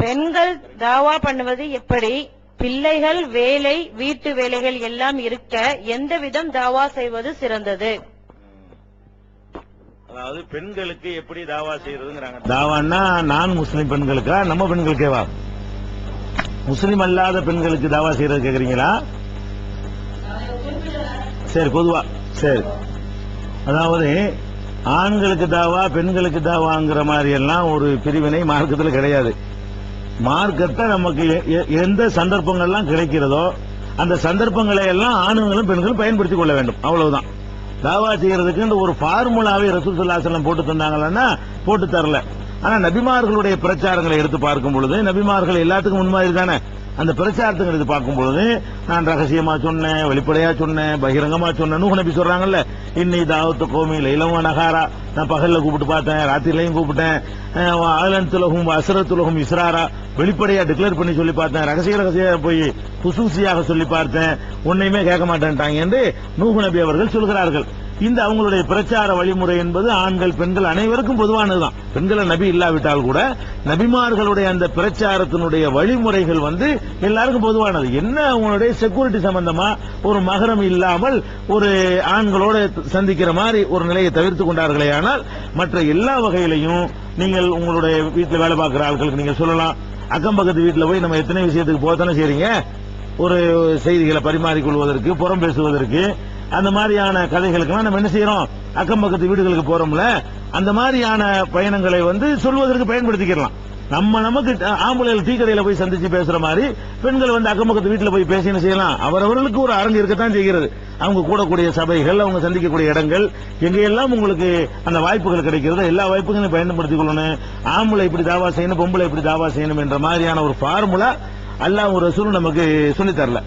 பெண்கள் தாவா பண்ணுவது எப்படி? பிள்ளைகள் வேலை வீட்டு வேலைகள் எல்லாம் இருக்க எந்த விதம் தாவா செய்வது சிறந்தது? அதாவது பெண்களுக்கு எப்படி தாவா செய்யறதுங்கிறாங்க தாவான்னா நான் முஸ்லிம் பெண்களுக்கா? நம்ம பெண்களுக்கேவா? முஸ்லிம் அல்லாத பெண்களுக்கு தாவா செய்யறது கேக்குறீங்களா? சரி பொதுவா சரி. அதாவது ஆண்களுக்கு தாவா பெண்களுக்கு தாவாங்கிற மாதிரி எல்லாம் ஒரு பிரிவினை மார்க்கத்தில் கிடையாது. மார்க்கத்தை நமக்கு எ- எ- எந்த சந்தர்ப்பங்கள்லாம் கிடைக்கிறதோ அந்த சந்தர்ப்பங்களை எல்லாம் ஆணுங்களும் பெண்களும் பயன்படுத்திக் கொள்ள வேண்டும். அவ்வளவுதான். தாவா செய்யறதுக்கு இந்த ஒரு ஃபார்முலாவை ரசூல் ஸல்லல்லாஹு போட்டு தந்தாங்கன்னா போட்டு தரல. ஆனா நபிமார்களுடைய பிரச்சாரங்களை எடுத்து பார்க்கும் பொழுது நபிமார்கள் எல்லாத்துக்கும் முன்மாதிரி தானே? அந்த பிரச்சாரத்துங்கிறது பார்க்கும்பொழுது பார்க்கும் பொழுது நான் ரகசியமா சொன்னேன் வெளிப்படையா சொன்னேன் பகிரங்கமா சொன்னேன் நபி சொல்றாங்கல்ல. இன்னை தாவத்து கோமியில் இளவ நகாரா. நான் பகல்ல கூப்பிட்டு பார்த்தேன் ராத்திரிலையும் கூப்பிட்டேன். ஆலன் ஆலந்துலகும் அசரத்துலகும் இஸ்ராரா. வெளிப்படையா டிக்ளேர் பண்ணி சொல்லி பார்த்தேன். ரகசிய ரகசிய போய் குசூசியாக சொல்லி பார்த்தேன். உன்னையுமே கேட்க மாட்டேன்ட்டாங்க என்று நூஹ் நபி அவர்கள் சொல்கிறார்கள். இந்த அவங்களுடைய பிரச்சார வழிமுறை என்பது ஆண்கள் பெண்கள் அனைவருக்கும் பொதுவானதுதான். பெண்களை நபி இல்லாவிட்டால் கூட நபிமார்களுடைய அந்த பிரச்சாரத்தினுடைய வழிமுறைகள் வந்து எல்லாருக்கும் பொதுவானது. என்ன அவங்களுடைய செக்யூரிட்டி சம்பந்தமா ஒரு மகரம் இல்லாமல் ஒரு ஆண்களோட சந்திக்கிற மாதிரி ஒரு நிலையை தவிர்த்து கொண்டார்களே ஆனால் மற்ற எல்லா வகையிலையும் நீங்கள் உங்களுடைய வீட்டில் வேலை பார்க்குற ஆட்களுக்கு நீங்க சொல்லலாம். அக்கம் பக்கத்து வீட்டில் போய் நம்ம எத்தனை விஷயத்துக்கு போகத்தானே செய்றீங்க? ஒரு செய்திகளை பரிமாறிக்கொள்வதற்கு புறம் பேசுவதற்கு அந்த மாதிரியான கதைகளுக்கெல்லாம் நம்ம என்ன செய்யறோம்? அக்கம் பக்கத்து வீடுகளுக்கு போறோம்ல அந்த மாதிரியான பயணங்களை வந்து சொல்வதற்கு பயன்படுத்திக்கலாம். நம்ம நமக்கு ஆம்பளைகள் டீ கடையில போய் சந்திச்சு பேசுற மாதிரி பெண்கள் வந்து அக்கம் பக்கத்து வீட்டில் போய் பேசி என்ன செய்யலாம்? அவரவர்களுக்கு ஒரு அரங்கு இருக்கத்தான் செய்கிறது. அவங்க கூடக்கூடிய சபைகள் அவங்க சந்திக்கக்கூடிய இடங்கள் எங்கெல்லாம் உங்களுக்கு அந்த வாய்ப்புகள் கிடைக்கிறதோ எல்லா வாய்ப்புகளையும் பயன்படுத்திக் கொள்ளணும் ஆம்பளை இப்படி தாவா செய்யணும் பொம்பளை இப்படி தாவா செய்யணும் என்ற மாதிரியான ஒரு ஃபார்முலா அல்லாஹ் ஒரு ரசூலும் நமக்கு சொல்லித் தரல.